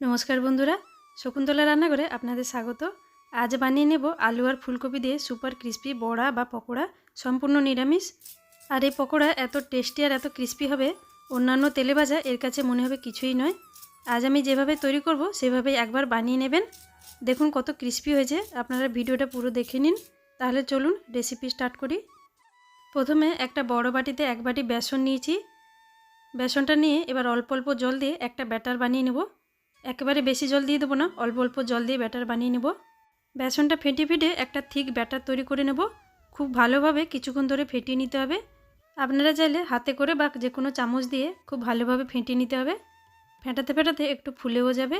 নমস্কার বন্ধুরা, শকুন্তলা রান্নাঘরে আপনাদের স্বাগত। আজ বানিয়ে নেব আলু আর ফুলকপি দিয়ে সুপার ক্রিস্পি বড়া বা পকোড়া, সম্পূর্ণ নিরামিষ। আর এই পকোড়া এত টেস্টি আর এত ক্রিস্পি হবে, অন্যান্য তেলে ভাজা এর কাছে মনে হবে কিছুই নয়। আজ আমি যেভাবে তৈরি করব, সেভাবেই একবার বানিয়ে নেবেন। দেখুন কত ক্রিস্পি হয়েছে, আপনারা ভিডিওটা পুরো দেখে নিন। তাহলে চলুন রেসিপি স্টার্ট করি। প্রথমে একটা বড় বাটিতে এক বাটি বেসন নিয়েছি। বেসনটা নিয়ে এবার অল্প অল্প জল দিয়ে একটা ব্যাটার বানিয়ে নেব। একেবারে বেশি জল দিয়ে দেবো না, অল্প অল্প জল দিয়ে ব্যাটার বানিয়ে নেব। বেসনটা ফেটে ফেটে একটা থিক ব্যাটার তৈরি করে নেব। খুব ভালোভাবে কিছুক্ষণ ধরে ফেটিয়ে নিতে হবে। আপনারা চাইলে হাতে করে বা যে কোনো চামচ দিয়ে খুব ভালোভাবে ফেটিয়ে নিতে হবে। ফেটাতে ফেটাতে একটু ফুলেও যাবে।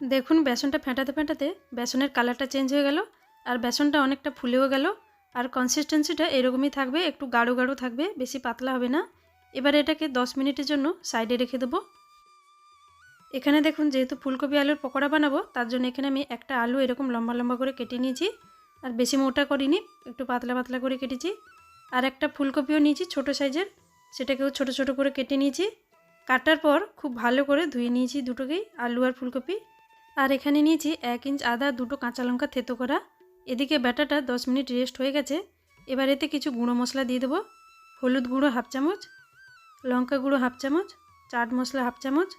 দেখুন, বেসনটা ফেটাতে ফেটাতে বেসনের কালারটা চেঞ্জ হয়ে গেল আর বেসনটা অনেকটা ফুলেও গেল। আর কনসিস্টেন্সিটা এরকমই থাকবে, একটু গাঢ় গাঢ় থাকবে, বেশি পাতলা হবে না। এবার এটাকে 10 মিনিটের জন্য সাইডে রেখে দেবো। এখানে দেখুন যেহেতু ফুলকপি আলুর পকোড়া বানাবো, তার জন্য এখানে আমি একটা আলু এরকম লম্বা লম্বা করে কেটে নিয়েছি, আর বেশি মোটা করিনি, একটু পাতলা পাতলা করে কেটেছি। আর একটা ফুলকপিও নিয়েছি ছোট সাইজের, সেটাকেও ছোট ছোট করে কেটে নিয়েছি। কাটার পর খুব ভালো করে ধুয়ে নিয়েছি দুটোকেই, আলু আর ফুলকপি। আর এখানে নিয়েছি এক ইঞ্চ আদা, দুটো কাঁচা লঙ্কা, থেতো করা। এদিকে ব্যাটাটা দশ মিনিট রেস্ট হয়ে গেছে, এবার এতে কিছু গুঁড়ো মশলা দিয়ে দেবো। হলুদ গুঁড়ো হাফ চামচ, লঙ্কা গুঁড়ো হাফ চামচ, চাট মশলা হাফ চামচ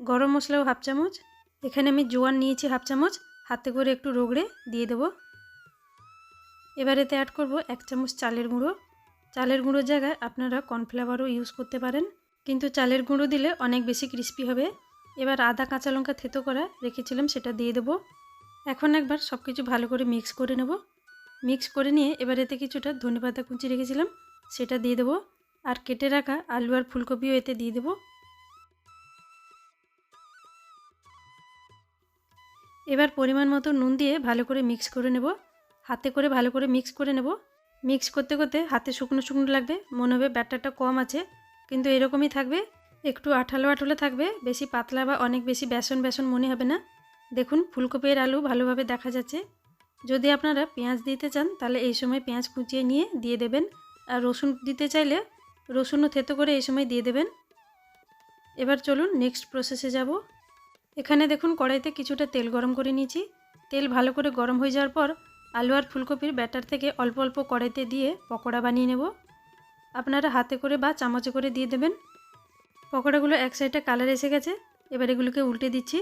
গরম মশলাও হাফ চামচ। এখানে আমি জোয়ান নিয়েছি হাফ চামচ। হাতে করে একটু রোগড়ে দিয়ে দেবো। এবার এতে অ্যাড করব এক চামচ চালের গুঁড়ো। চালের গুঁড়োর জায়গায় আপনারা কর্নফ্লাওয়ারও ইউজ করতে পারেন। কিন্তু চালের গুঁড়ো দিলে অনেক বেশি ক্রিস্পি হবে। এবার আদা কাঁচা লঙ্কা থেতো করা রেখেছিলাম, সেটা দিয়ে দেবো। এখন একবার সব কিছু ভালো করে মিক্স করে নেব। মিক্স করে নিয়ে এবার এতে কিছুটা ধনেপাতা কুচি রেখেছিলাম, সেটা দিয়ে দেবো। আর কেটে রাখা আলু আর ফুলকপিও এতে দিয়ে দেবো। এবার পরিমাণ মতো নুন দিয়ে ভালো করে মিক্স করে নেব। হাতে করে ভালো করে মিক্স করে নেব। মিক্স করতে করতে হাতে শুকনো শুকনো লাগবে। মনে হবে ব্যাটারটা কম আছে। কিন্তু এরকমই থাকবে। একটু আঠালো আঠালো থাকবে। বেশি পাতলা বা অনেক বেশি বেসন বেসন মনে হবে না। দেখুন, ফুলকপির আলু ভালোভাবে দেখা যাচ্ছে। যদি আপনারা পেঁয়াজ দিতে চান, তাহলে এই সময় পেঁয়াজ কুচিয়ে নিয়ে দিয়ে দেবেন। আর রসুন দিতে চাইলে রসুনও থেতো করে এই সময় দিয়ে দেবেন। এবার চলুন নেক্সট প্রসেসে যাব। এখানে দেখুন কড়াইতে কিছুটা তেল গরম করে নিয়েছি। তেল ভালো করে গরম হয়ে যাওয়ার পর আলু আর ফুলকপির ব্যাটার থেকে অল্প অল্প কড়াইতে দিয়ে পকোড়া বানিয়ে নেব। আপনারা হাতে করে বা চামচে করে দিয়ে দেবেন। পকোড়াগুলো এক সাইডে কালার এসে গেছে। এবার এগুলোকে উল্টে দিচ্ছি।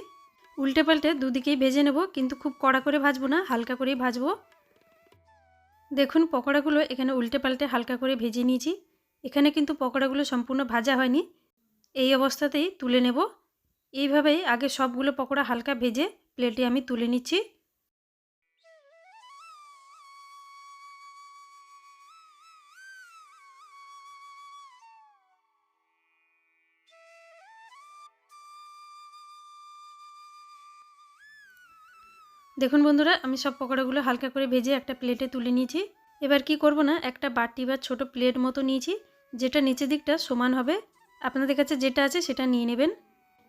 উল্টে পাল্টে দুদিকেই ভেজে নেব, কিন্তু খুব কড়া করে ভাজবো না, হালকা করেই ভাজবো। দেখুন পকোড়াগুলো এখানে উল্টে পাল্টে হালকা করে ভেজে নিয়েছি। এখানে কিন্তু পকোড়াগুলো সম্পূর্ণ ভাজা হয়নি। এই অবস্থাতেই তুলে নেব। এইভাবেই আগে সবগুলো পকোড়া হালকা ভেজে প্লেটে আমি তুলে নিচ্ছি। দেখুন বন্ধুরা, আমি সব পকোড়াগুলো হালকা করে ভেজে একটা প্লেটে তুলে নিয়েছি। এবার কি করব না, একটা বাটি বা ছোট প্লেট মতো নিয়েছি, যেটা নিচের দিকটা সমান হবে। আপনাদের কাছে যেটা আছে সেটা নিয়ে নেবেন।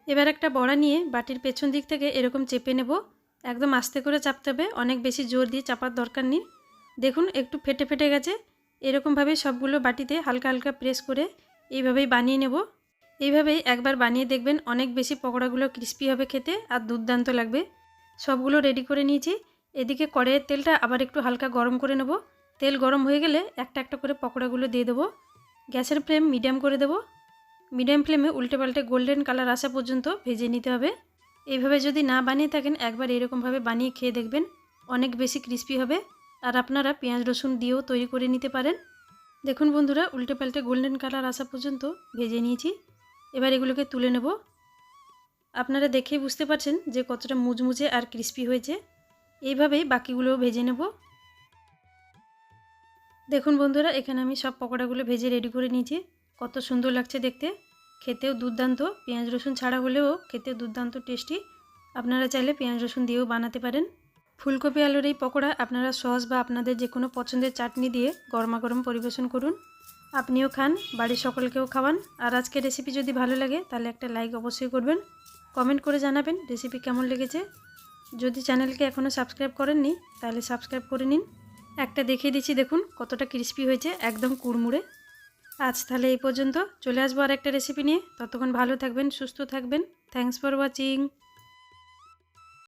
এবার একটা বড়া নিয়ে বাটির পেছন দিক থেকে এরকম চেপে নেব। একদম আস্তে করে চাপতে হবে, অনেক বেশি জোর দিয়ে চাপার দরকার নেই। দেখুন, একটু ফেটে ফেটে গেছে। এরকমভাবে সবগুলো বাটিতে হালকা হালকা প্রেস করে এইভাবেই বানিয়ে নেব। এইভাবেই একবার বানিয়ে দেখবেন অনেক বেশি পকোড়াগুলো ক্রিস্পি হবে খেতে আর দুর্দান্ত লাগবে। সবগুলো রেডি করে নিয়েছি। এদিকে কড়াইয়ের তেলটা আবার একটু হালকা গরম করে নেব। তেল গরম হয়ে গেলে একটা একটা করে পকোড়াগুলো দিয়ে দেবো। গ্যাসের ফ্লেম মিডিয়াম করে দেবো। মিডিয়াম ফ্লেমে উল্টে পাল্টে গোল্ডেন কালার আসা পর্যন্ত ভেজে নিতে হবে। এইভাবে যদি না বানিয়ে থাকেন, একবার এরকমভাবে বানিয়ে খেয়ে দেখবেন অনেক বেশি ক্রিস্পি হবে। আর আপনারা পেঁয়াজ, রসুন দিয়েও তৈরি করে নিতে পারেন। দেখুন বন্ধুরা উল্টে পাল্টে গোল্ডেন কালার আসা পর্যন্ত ভেজে নিয়েছি। এবার এগুলোকে তুলে নেব। আপনারা দেখেই বুঝতে পারছেন যে কতটা মুচমুচে আর ক্রিস্পি হয়েছে। এইভাবেই বাকিগুলোও ভেজে নেব। দেখুন বন্ধুরা, এখানে আমি সব পকোড়াগুলো ভেজে রেডি করে নিয়েছি। কত সুন্দর লাগছে দেখতে। খেতেও দুর্দান্ত। পেঁয়াজ রসুন ছাড়া হলেও খেতে দুর্দান্ত টেস্টি। আপনারা চাইলে পেঁয়াজ রসুন দিয়েও বানাতে পারেন। ফুলকপি আলুর এই পকোড়া আপনারা সস বা আপনাদের যে কোনো পছন্দের চাটনি দিয়ে গরমা গরম পরিবেশন করুন। আপনিও খান, বাড়ির সকলকেও খাওয়ান। আর আজকে রেসিপি যদি ভালো লাগে, তাহলে একটা লাইক অবশ্যই করবেন। কমেন্ট করে জানাবেন রেসিপি কেমন লেগেছে। যদি চ্যানেলকে এখনও সাবস্ক্রাইব করেননি, তাহলে সাবস্ক্রাইব করে নিন। একটা দেখিয়ে দিচ্ছি দেখুন কতটা ক্রিস্পি হয়েছে, একদম কুড়মুড়ে। আজ তাহলে এই পর্যন্ত। চলে আসব আর একটা রেসিপি নিয়ে। ততক্ষণ ভালো থাকবেন, সুস্থ থাকবেন। Thanks for watching